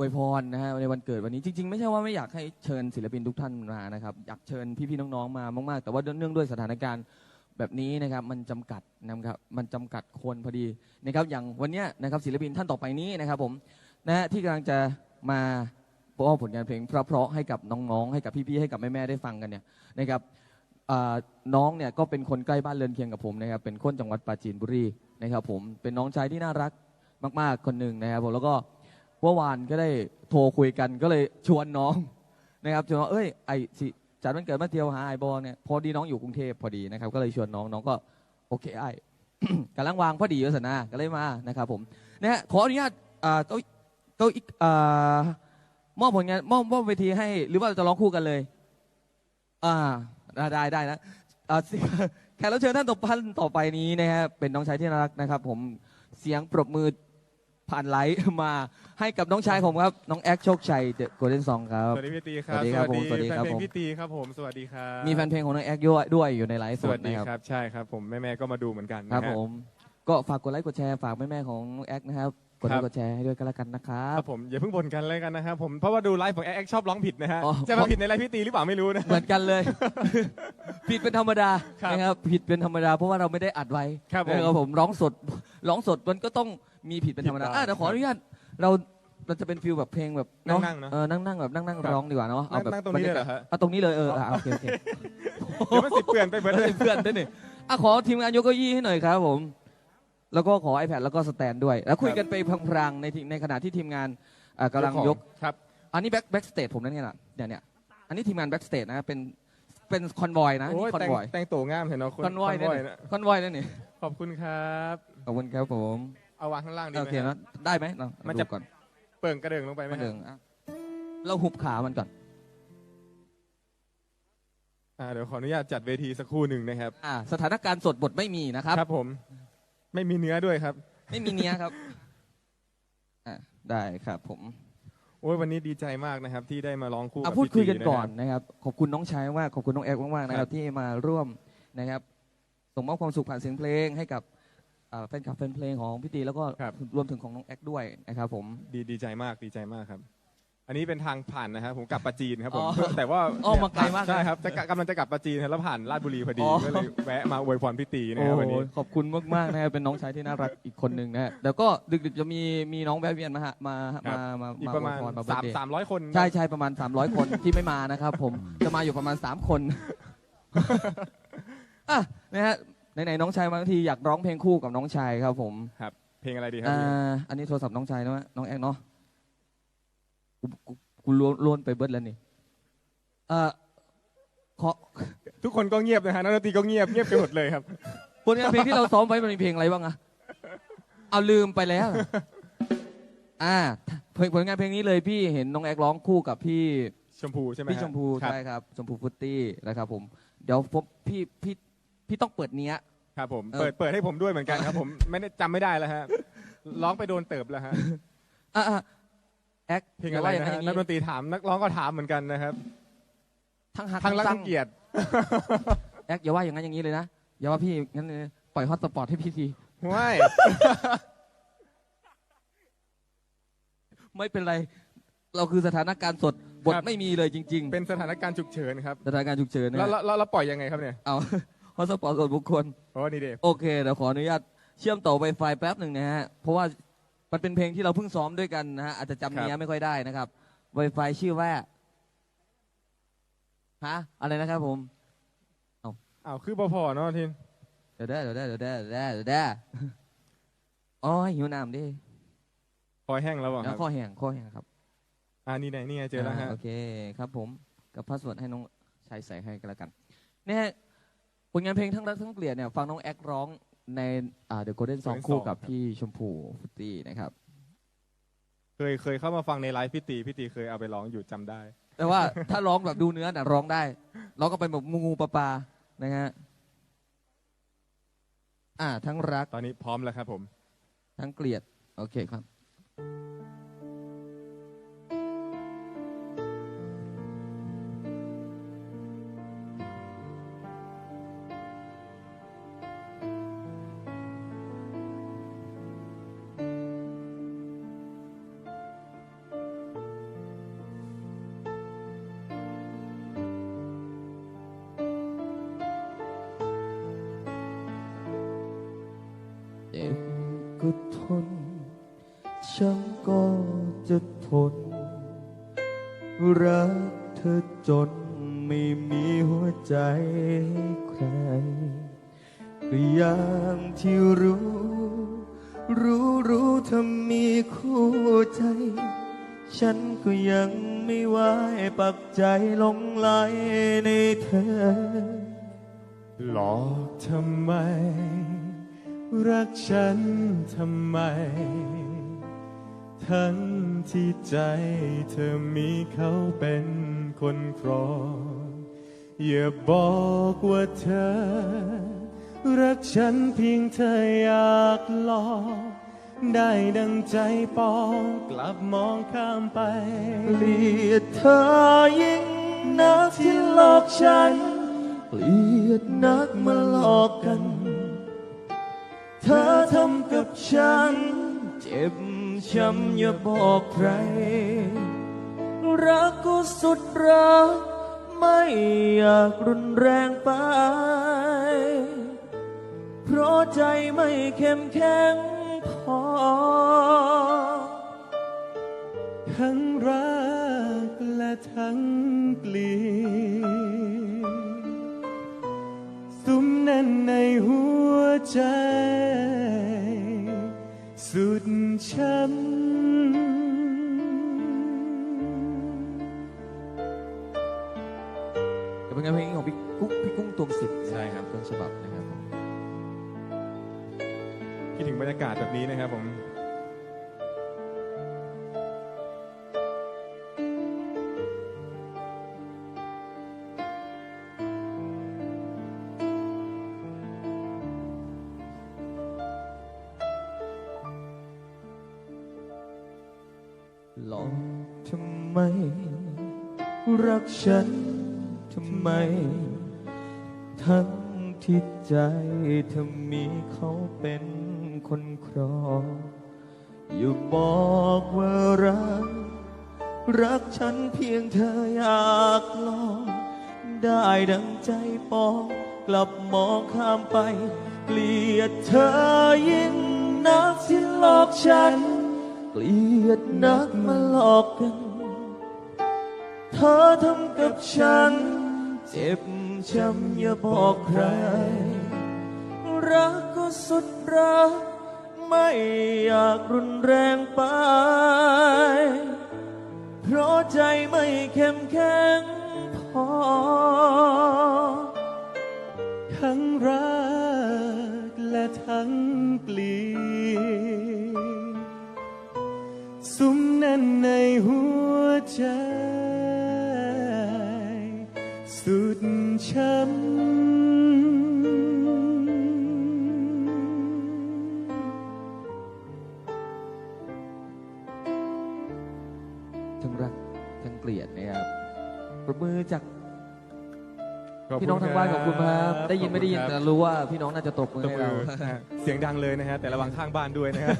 อวยพรนะฮะในวันเกิดวันนี้จริง ๆ ไม่ใช่ว่าไม่อยากให้เชิญศิลปินทุกท่านมานะครับอยากเชิญพี่ๆน้องๆมามากๆ แต่ว่าเนื่องด้วยสถานการณ์แบบนี้นะครับมันจำกัดนะครับมันจำกัดคนพอดีนะครับอย่างวันเนี้ยนะครับศิลปินท่านต่อไปนี้นะครับผมนะฮะที่กำลังจะมาป้อผลงานเพลงเพราะๆให้กับน้องๆให้กับพี่ๆให้กับแม่ๆได้ฟังกันเนี่ยนะครับอ่าน้องเนี่ยก็เป็นคนใกล้บ้านเรือนเคียงกับผมนะครับเป็นคนจังหวัดปราจีนบุรีนะครับผมเป็นน้องชายที่น่ารักมาก ๆ คนหนึ่งนะครับผมแล้วก็ เมื่อวานก็ได้โทรคุยกันก็เลยชวนน้องนะครับชวนว่าเอ้ยไอสิจัดวันเกิดมาเที่ยวหาไอบอลเนี่ยพอดีน้องอยู่กรุงเทพพอดีนะครับก็เลยชวนน้องน้องก็โอเคไอกำลังวางพอดีอยู่สนาก็เลยมานะครับผมนะฮะขออนุญาตอ่าเก็ก็อีกอ่ามอบผลงานมอบมอบเวทีให้ หรือว่าจะร้องคู่กันเลย อ่าได้ได้นะอ่าแขกรับเชิญท่านต่อพันต่อไปนี้นะครับเป็นน้องชายที่น่ารักนะครับ ผมเสียงปรบมือ ผ่านไลฟ์มาให้กับน้องชายผมครับ น้องแอคโชคชัยเดอะโกลเด้นซองครับ สวัสดีพี่ตีครับสวัสดีครับผมสวัสดีแฟครับนเพลผม งพี่ตีครับผมสวัสดีครับมีแฟนเพลงของน้องแอคด้วยด้วยอยู่ในไลฟ์สสวัดสดีนะครับ ครับใช่ครับผมแม่ๆก็มาดูเหมือนกันครับนะฮะผม ก็ฝากกดไลค์กดแชร์ฝากแม่ๆของน้องแอคนะครับ กดไลครัค์บ กดแชร์ให้ด้วยกันละกันนะครัครับบผมอย่าเพิ่งบ่นกันเลยกันนะครับผมเพราะว่าดูไลฟ์ของแอ๊กแอ๊กชอบร้องผิดนะฮะอ๋อ จะมาผิดในไลฟ์พี่ตีหรือเปล่าไม่รู้นะ เหมือนกันเลย ผิดเป็นธรรมดาครับนะครับผิดเป็นธรรมดา เพราะว่าเราไม่ได้อัดไว้ครับผม นะครับผมร้องสดร้องสดมันก็ต้อง มีผิดเป็นธรรมดาผิดบ้างอะเดี๋ยวขออนุญาตเราเราจะเป็นฟิลแบบเพลงแบบเนาะนั่งๆเนอะเออนั่งนั่งแบบนั่งนั่งครับร้องดีกว่าเนาะเอาแบบนั่งตรงนี้เลยเหรอฮะ เอาตรงนี้เลยเอออะโอเคโอเคเดี๋ยวมันสิเปื่อนไปเบิดเลยเพื่อนด้วยนี่อะขอทีมงานยกเก้าอี้ให้หน่อยครับผม แล้วก็ขอ iPad แล้วก็สแตนด้วย แล้วคุยกันไปพลางๆในทีในขณะที่ทีมงานอะกำลังยก ครับ อันนี้แบ็คแบ็กสเตจผมนั่นไงล่ะเนี่ยเนี่ยอันนี้ทีมงานแบ็กสเตจนะเป็นเป็นคอนวอยนะโอ้ยคอนแต่งวอยแต่งตัวงามเห็นเนาะคอนวอยคเนี่อยยนะคอนวอยนั่นนี่ขอบคุณครับ ขอบคุณครับผม เอาวางข้างล่างดีโอไหมเคฮะ นะได้ไหมเรามันดูจะก่อนเปิ่งกระเดื่องลงไปไหมมาฮะหนึ่งอะเราหุบขามันก่อน อ่าเดี๋ยวขออนุญาตจัดเวทีสักครู่หนึ่งนะครับ อ่า สถานการณ์สดบทไม่มีนะครับ ครับผม ไม่มีเนื้อด้วยครับ ไม่มีเนี้ยครับอะได้ครับ ผม โอ้ยวันนี้ดีใจมากนะครับ ที่ได้มาร้องคู่อะกับพูดพี่คุยกันตีะก่อนรับนะครับ ขอบคุณน้องชายมากขอบคุณน้องแอกมากๆนะคครัรับบ ที่มาร่วมนะครับ ส่งมอบความสุขผ่านเสียงเพลงให้กับ อ่าแฟนคลับแฟนเพลงของพี่ตีแล้วก็ครับ รวมถึงของน้องแอกด้วยนะครับผม ดีดีใจมากดีใจมากครับ อันนี้เป็นทางผ่านนะครับผมกลับปราจีนครับผมอ๋อเพื่อแต่ว่าอ้อมมาไกลมากเลย ใช่ครับจะกะกำลังจะกลับปราจีนครับแล้วผ่านลาดบุรีพอดีอ๋อก็เลยแวะมาอวยพรพี่ตีนะโอ้ครับวันโหนี้ขอบคุณมากๆนะครับเป็นน้องชายที่น่ารักอีกคนหนึ่งนะฮะแล้วก็ดึกๆจะมีมีน้องแวะเวียนมาฮะมามามาอีกมาประมาณอวยพมา สามเบิร์ธเดย์สามร้อยคนใช่ใช่ประมาณ 300 คนที่ไม่มานะครับผมจะมาอยู่ประมาณ 3 คนอะนะฮะ ไหนๆน้องชายมาทั้งทีอยากร้องเพลงคู่กับน้องชายครับผมครับเพลงอะไรดีครับอ่พี่าอันนี้โทรศัพท์น้องชายนะน้องแอกเนาะกูกูกูล้วนล้วนไปเบิดแล้วนี่เอ่อขอทุกคนก็เงียบนะฮะนักดนตรีก็เงียบเงียบไปหมดเลยครับ ผลงานเพลงที่เราซ้อมไว้มันมีเพลงอะไรบ้างอะเอาลืมไปแล้ว อ่าเพลงผลงานเพลงนี้เลยพี่เห็นน้องแอกร้องคู่กับพี่ ชมพูใช่ไหมพี่ฮะชมพูครับ ใช่ครับชมพูฟุตตี้นะครับผมเดี๋ยวผมพี่พี่ พี่ต้องเปิดเนี้ย ครับผมเออ เปิดเปิดให้ผมด้วยเหมือนกันครับ ผมไม่ได้จำไม่ได้แล้วฮะร้องไปโดนเติบแล้วฮะอะอะแอคเพลงอะไรย่านะว่าฮะย่างนักดนตรีถามนักร้องก็ถามเหมือนกันนะครับทั้งหักทั้งรักทั้ทั้งเกลียดแอคอย่าว่าอย่างนั้นอย่างนี้เลยนะอย่าว่าพี่งั้นเลยปล่อยฮอตสปอร์ตให้พี่ทีว้ายไม่เป็นไร เราคือสถานการณ์สดบทไม่มีเลยจริง เป็นสถานการณ์ฉุกเฉินครับๆ สถานการณ์ฉุกเฉินนะแล้วฮะแล้วแล้วแล้วปล่อยยังไงครับเนี่ยเอา ฮอตสปอร์ตส่วนบุคคล โอ้นี่เด็โอเคเดี๋ยวขออนุญาตเชื่อมต่อ Wi-Fi แป๊บหนึ่งนะฮะ เพราะว่ามันเป็นเพลงที่เราเพิ่งซ้อมด้วยกันนะฮะ อาจจะจำเนี้ยไม่ค่อยได้นะครับ Wi-Fi ชื่อว่าฮะอะไรนะครับผมอ้าวคือพอๆเนาะทินเดี๋ยวได้เดี๋ยวได้เดี๋ยวได้เดี๋ยวได้เดี๋ยวได้อ๋อหิวน้ำดิคอยแห้งแล้วอะคแล้รัวบข้อแห้งข้อแห้งครับอ่านี่ไงนี่ไงเจอแล้วฮะาโอเคครับผม กับพาสเวิร์ดให้น้องชายใส่ให้กันแล้วกันเนี่ย ผลงานเพลงทั้งรักทั้งเกลียดเนี่ยฟังน้องแอคร้องในอ่า The Golden Song คู่กับ พี่ชมพูฟุตตี้นะครับ เคยเคยเข้ามาฟังในไลฟ์พี่ตีพี่ตีเคยเอาไปร้องอยู่จำได้ แต่ว่า ถ้าร้องแบบดูเนื้อน่ะร้องได้ร้องก็เป็นแบบงูงูปลาปลานะฮะอ่า ทั้งรักตอนนี้พร้อมแล้วครับผม ทั้งเกลียด โอเคครับ ก็ทน ฉันก็จะทน รักเธอจนไม่มีหัวใจให้ใครก็อย่างที่รู้ รู้รู้เธอมีคู่ใจ ฉันก็ยังไม่ไหวปักใจหลงไหลในเธอ หลอกทำไม รักฉันทำไม ทั้งที่ใจเธอมีเขาเป็นคนครอง อย่าบอกว่าเธอ รักฉันเพียงเธออยากลองได้ดังใจปองกลับมองข้ามไปเกลียดเธอยิ่งนักที่หลอกฉันเกลียดนักมาหลอก อทำกับฉัน เจ็บช้ำอย่าบอกใคร รักก็สุดรัก ไม่อยากรุนแรงไป เพราะใจไม่เข้มแข็งพอ ทั้งรักและทั้งเกลียด ซุ้มแน่นในหัวใจ ดช้ำแต่เป็นงานเพลงของพี่กุ๊กพี่กุ้งตวงสิทธิ์ใช่ครับ ต้นฉบับนะครับคิดถึงบรรยากาศแบบนี้นะครับผม ไม รักฉันทำไม ทั้งที่ใจเธอมีเขาเป็นคนครองอย่าบอกว่ารัก รักฉันเพียงเธออยากลอง ได้ดังใจปอง กลับมองข้ามไป เกลียดเธอยิ่งนักที่หลอกฉัน เกลียดนักมาหลอกกัน เธอทำกับฉัน เจ็บช้ำอย่าบอกใคร รักก็สุดรัก ไม่อยากรุนแรงไป เพราะใจไม่เข้มแข็งพอ ทั้งรักและทั้งเกลีย ทั้งรักทั้งเกลียดนะครับปรบมือจากขบคุณพี่น้องทางบ้านขอบคุณครับบได้ยินไม่ได้ยินขอบแต่คุณครับรู้ว่าพี่น้องน่าจะตบมือตบให้มืเราอนะฮะเสียงดังเลยนะฮะแต่ระวังข้างบ้านด้วยนะฮะ